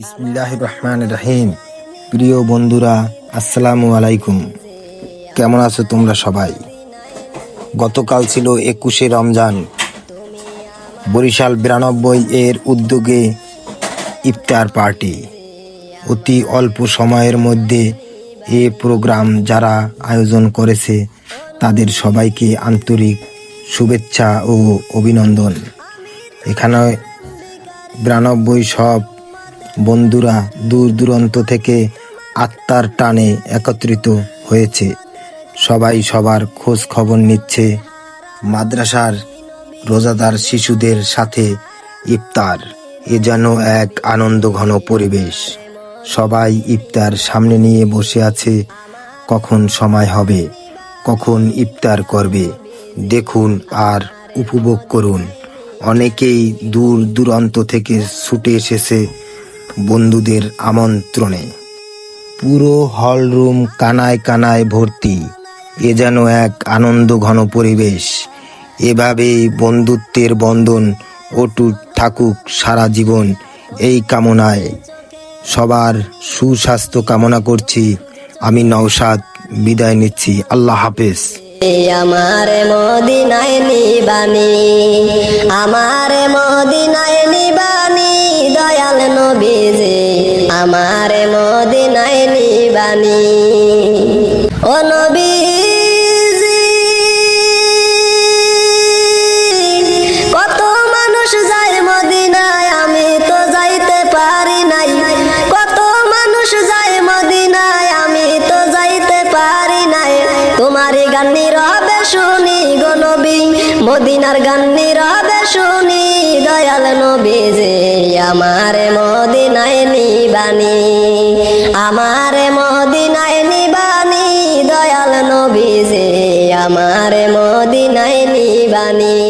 বিসমিল্লাহ রহমান রাহিম। প্রিয় বন্ধুরা, আসসালামু আলাইকুম। কেমন আছো তোমরা সবাই? গতকাল ছিল একুশে রমজান। বরিশাল বিরানব্বই এর উদ্যোগে ইফতার পার্টি। অতি অল্প সময়ের মধ্যে এ প্রোগ্রাম যারা আয়োজন করেছে, তাদের সবাইকে আন্তরিক শুভেচ্ছা ও অভিনন্দন। এখানে বিরানব্বই সব বন্ধুরা দূর দূরান্ত থেকে আত্মার টানে একত্রিত হয়েছে। সবাই সবার খোঁজ খবর নিচ্ছে মাদ্রাসার রোজাদার শিশুদের সাথে ইফতার। এ যেন এক আনন্দ ঘন পরিবেশ। সবাই ইফতার সামনে নিয়ে বসে আছে, কখন সময় হবে, কখন ইফতার করবে, দেখুন আর উপভোগ করুন। অনেকেই দূর দূরান্ত থেকে ছুটে এসেছে বন্ধুদের আমন্ত্রণে। পুরো হল রুম কানায় কানায় ভর্তি। এ যেন এক আনন্দ ঘন পরিবেশ। এভাবেই বন্ধুত্বের বন্ধন অটুট থাকুক সারা জীবন এই কামনায়। সবার সুস্বাস্থ্য কামনা করছি। আমি নওশাদ, বিদায় নিচ্ছি। আল্লাহ হাফেজ। আমার মদিনায় নিবানি আমার দয়াল নবীজি আমার মদিনায় নিবানি। ও নবী মদিনার গান্নি রবে শুনি দয়াল নবী আমার মদিনায় নিবানি আমার মদিনায় নিবানি দয়াল নবী যে আমার মদিনায় নিবানি।